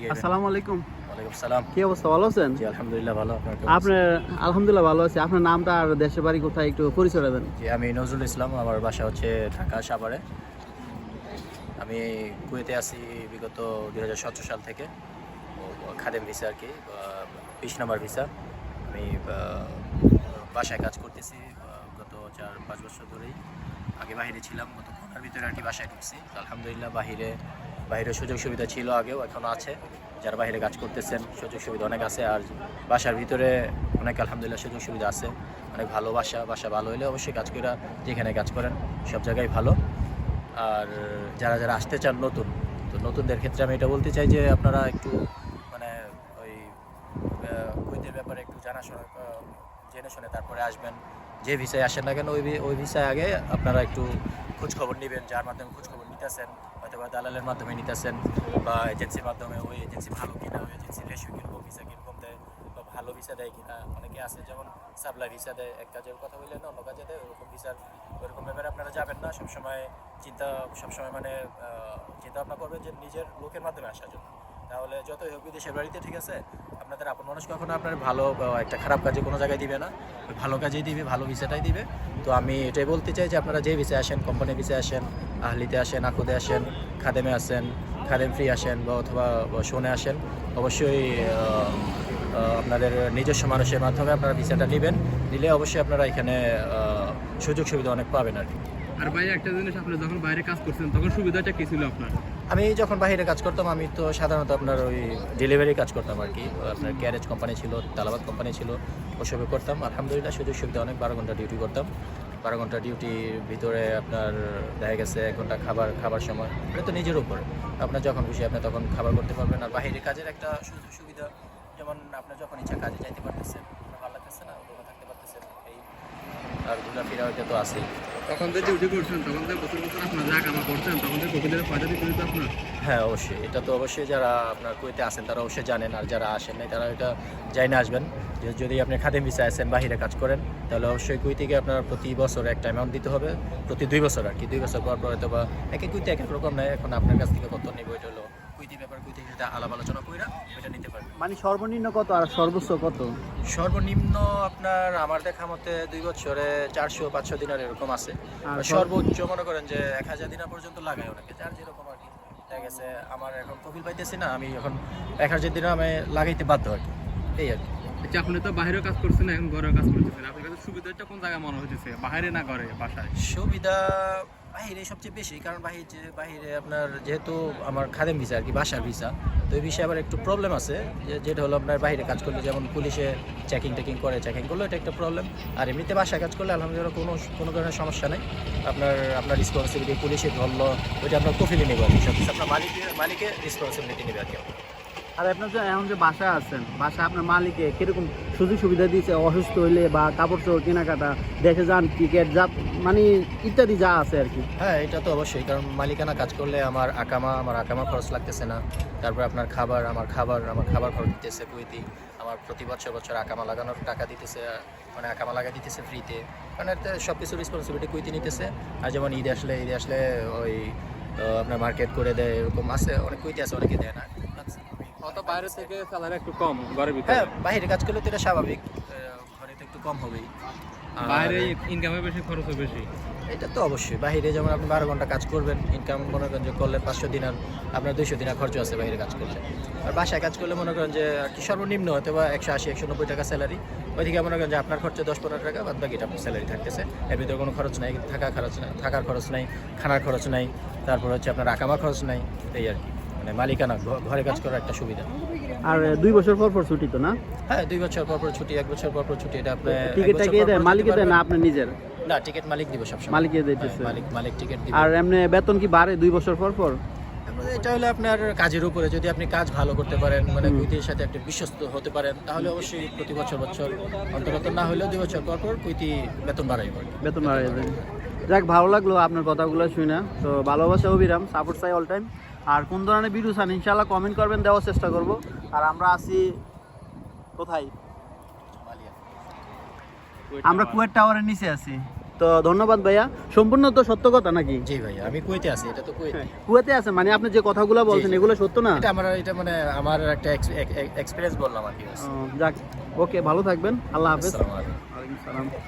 জি আসসালামু আলাইকুম। সালাম কি অবস্থা ভালো আছেন? জি আলহামদুলিল্লাহ ভালো আপনার আলহামদুলিল্লাহ ভালো আছি। আপনার নামটা আর দেশের বাড়ি কোথায় একটু পরিচয় দেবেন। জি আমি নজরুল ইসলাম আমার বাসা হচ্ছে ঢাকা সাভারে। আমি কুয়েতে আছি বিগত দুই সাল থেকে। খাদেম ভিসা আর কি বিশ নাম্বার ভিসা। আমি বাসায় কাজ করতেছি গত চার পাঁচ বছর ধরেই। আগে বাইরে ছিলাম গত ভিতরে আর কি বাসায় ঢুকছি। আলহামদুলিল্লাহ বাহিরে বাইরে সুযোগ সুবিধা ছিল আগেও এখনও আছে। যারা বাইরে কাজ করতেছেন সুযোগ সুবিধা অনেক আছে। আর বাসার ভিতরে অনেক আলহামদুলিল্লাহ সুযোগ সুবিধা আছে। অনেক ভালো বাসা বাসা ভালো হলে অবশ্যই কাজ করে যেখানে কাজ করেন সব জায়গায় ভালো। আর যারা যারা আসতে চান নতুন তো নতুনদের ক্ষেত্রে আমি এটা বলতে চাই যে আপনারা একটু মানে ওই আহ, ব্যাপারে একটু জানাশোনা জেনে শুনে তারপরে আসবেন। যে ভিসায় আসেন না কেন ওই ওই ভিসায় আগে আপনারা একটু খোঁজ খবর নেবেন, যার মাধ্যমে খোঁজ খবর নিতেছেন হয়তো বা দালালের মাধ্যমে নিতেছেন, বা এজেন্সির মাধ্যমে ওই এজেন্সি ভালো কিনা, ওই এজেন্সির রেশিও কীরকম ভিসা কীরকম দেয়, বা ভালো ভিসা দেয় কিনা, অনেকে আছে যেমন সাপ্লাই ভিসা দেয়, এক কাজের কথা বললেন অন্য কাজে দেয়, ওরকম ভিসার ওরকম ব্যাপারে আপনারা যাবেন না, সবসময় চিন্তা, সবসময় মানে চিন্তা ভাবনা করবেন যে নিজের লোকের মাধ্যমে আসার জন্য। তাহলে যতই হোক বিদেশের বাড়িতে ঠিক আছে আপনাদের আপন মানুষ কখনো আপনার ভালো একটা খারাপ কাজে কোনো জায়গায় দিবে না। ভালো কাজেই দিবে, ভালো ভিসাটাই দিবে। তো আমি এটাই বলতে চাই যে আপনারা যে ভিসে আসেন কোম্পানি ভিসে আসেন, আহলিতে আসেন, আকুদে আসেন, খাদেমে আসেন, খাদেম ফ্রি আসেন বা অথবা শোনে আসেন, অবশ্যই আপনাদের নিজস্ব মানুষের মাধ্যমে আপনারা ভিসাটা নেবেন। নিলে অবশ্যই আপনারা এখানে সুযোগ সুবিধা অনেক পাবেন আর কি। আর ভাই, একটা জিনিস আপনি যখন বাইরে কাজ করছেন, তখন সুবিধাটা কি ছিল আপনার? আমি যখন বাইরে কাজ করতাম, আমি তো সাধারণত আপনার ওই ডেলিভারি কাজ করতাম আর কি। আপনার গ্যারেজ কোম্পানি ছিল, তালাবাদ কোম্পানি ছিল, ওসবে করতাম। আলহামদুলিল্লাহ, সুযোগ সুবিধা, অনেক বারো ঘণ্টা ডিউটি করতাম। বারো ঘণ্টা ডিউটির ভিতরে আপনার দেখা গেছে, এক ঘণ্টা খাবার খাবার সময়। এটা তো নিজের উপর। আপনার যখন খুশি, আপনি তখন খাবার করতে পারবেন। আর বাইরের কাজের একটা সুযোগ সুবিধা, যেমন আপনার যখন ইচ্ছা কাজে যাইতে পারতেছেন, ভালো লাগতেছে না থাকতে পারতেছেন, এই আর ঘোরাফেরা ওইটা তো আছেই। হ্যাঁ অবশ্যই। এটা তো অবশ্যই যারা আপনার কুয়েতে আছেন, তারা অবশ্যই জানেন, আর যারা আসেন নাই, তারা এটা যাই না আসবেন। যে যদি আপনি খাদেম ভিসা আসেন বাহিরে কাজ করেন, তাহলে অবশ্যই কুই থেকে আপনার প্রতি বছর একটা অ্যামাউন্ট দিতে হবে। প্রতি দুই বছর আর কি। দুই বছর পর পর হয়তো বা এক এক কুইতে এক এক রকম নেয়। এখন আপনার কাছ থেকে কত নেবে ওইটা হলো কুইতি ব্যাপার কুইতে সাথে আলাপ আলোচনা কইরা ওইটা নিতে পারবেন মানে সর্বনিম্ন কত আর সর্বোচ্চ কত? সর্বনিম্ন আপনার আমার দেখা মতে দুই বছরে চারশো পাঁচশো দিনার এরকম আছে। সর্বোচ্চ মনে করেন যে এক হাজার দিনার পর্যন্ত লাগায় অনেকে যার যেরকম আর কি। দেখা গেছে আমার এখন কপিল পাইতেছি না আমি এখন এক হাজার দিনও আমি লাগাইতে বাধ্য আর কি। এই আর কি। আচ্ছা আপনি তো বাইরেও কাজ করছেন এখন ঘরেও কাজ করতেছেন। আপনার কাছে সুবিধাটা কোন জায়গায় মনে হচ্ছে বাইরে না ঘরে বাসায়? সুবিধা বাহিরে সবচেয়ে বেশি, কারণ বাহিরে বাহিরে আপনার যেহেতু আমার খাদেম ভিসা আর কি, বাসার ভিসা, তো এই বিষয়ে আবার একটু প্রবলেম আছে, যে, যেটা হলো আপনার বাইরে কাজ করলে যেমন পুলিশে চেকিং টেকিং করে চেকিং করলে এটা একটা প্রবলেম আর এমনিতে বাসায় কাজ করলে আলহামদুলিল্লাহ কোনো কোনো ধরনের সমস্যা নেই। আপনার আপনার রেসপন্সিবিলিটি পুলিশে ধরলো, ওইটা আপনার কফিলে নেবে কি, সব কিছু। আপনার মালিকের মালিকের রেসপন্সিবিলিটি নেবে আর কি। আর আপনার যে, এখন যে বাসা আছেন বাসা আপনার মালিকে কীরকম সুযোগ সুবিধা দিয়েছে অসুস্থ হইলে বা কাপড় চোপড় কেনাকাটা দেখে যান টিকিট যা মানে ইত্যাদি যা আছে আর কি। হ্যাঁ এটা তো অবশ্যই, কারণ মালিকানা কাজ করলে আমার আকামা আমার আকামা খরচ লাগতেছে না। তারপর আপনার খাবার, আমার খাবার আমার খাবার খরচ দিতেছে কুইতি আমার প্রতি বছর বছর আকামা লাগানোর টাকা দিতেছে মানে আকামা লাগা দিতেছে ফ্রিতে মানে সব কিছু রেসপন্সিবিলিটি কুইতি নিতেছে। আর যেমন ঈদ আসলে, ঈদে আসলে ওই আপনার মার্কেট করে দেয়, এরকম আছে, অনেক কুইতি আছে, অনেকে দেয় না। অত বাইরে থেকে স্যালারি একটু কম ঘরের হ্যাঁ বাইরে কাজ করলে তো এটা স্বাভাবিক। ঘরে তো একটু কম হবেই। বাইরে ইনকামে বেশি খরচও বেশি। এটা তো অবশ্যই। বাইরে যেমন আপনি বারো ঘণ্টা কাজ করবেন ইনকাম মনে করেন যে করলেন পাঁচশো দিনার আপনার দুইশো দিনার খরচ আছে বাইরে কাজ করলে। আর বাসায় কাজ করলে মনে করেন যে কি সর্বনিম্ন হয়তো বা একশো আশি একশো নব্বই টাকা স্যালারি ওইদিকে মনে করেন যে আপনার খরচে দশ পনেরো টাকা বাদ বাকিটা আপনার স্যালারি থাকতেছে। এর ভিতরে কোনো খরচ নাই থাকা খরচ নাই থাকার খরচ নাই খানার খরচ নাই তারপর হচ্ছে আপনার আকামা খরচ নাই এই আর কি। মানে মালিকানা ঘরে কাজ করার একটা সুবিধা। আর দুই বছর পর পর ছুটি তো না? হ্যাঁ দুই বছর পর পর ছুটি এক বছর পর পর ছুটি এটা আপনি টিকিটটা কে দেয়? দেয় না। আপনার নিজের? না টিকিট মালিক দিব সবসময়। হ্যাঁ, দিতেছে। মালিক মালিক টিকিট দিব। আর এমনি বেতন কি বাড়ে দুই বছর পর পর? এটা হলো আপনার কাজের উপরে যদি আপনি কাজ ভালো করতে পারেন মানে কুইতির সাথে একটা বিশ্বস্ত হতে পারেন তাহলে অবশ্যই প্রতি বছর বছর অন্তত না হলেও দুই বছর পর পর কুইতি বেতন বাড়াই বেতন বাড়ে যায় যাক ভালো লাগল আপনার কথাগুলো শুনে। তো ভালোবাসা অবিরাম সাপোর্ট চাই অল টাইম আর কোন ধরনের ভিডিও চান ইনশাল্লাহ কমেন্ট করবেন দেওয়ার চেষ্টা করব। আর আমরা আছি কোথায়? আমরা কুয়েট টাওয়ারের নিচে আছি। তো ধন্যবাদ ভাইয়া। সম্পূর্ণ তো সত্য কথা নাকি? জি ভাই আমি কুয়েতে আছি এটা তো কুয়েত। কুয়েতে আছেন মানে আপনি যে কথাগুলো বলছেন এগুলো সত্য না? এটা আমার এটা মানে আমার একটা এক্সপেরিয়েন্স বললাম আর কি যাক ওকে ভালো থাকবেন আল্লাহ হাফেজ। আসসালামু আলাইকুম।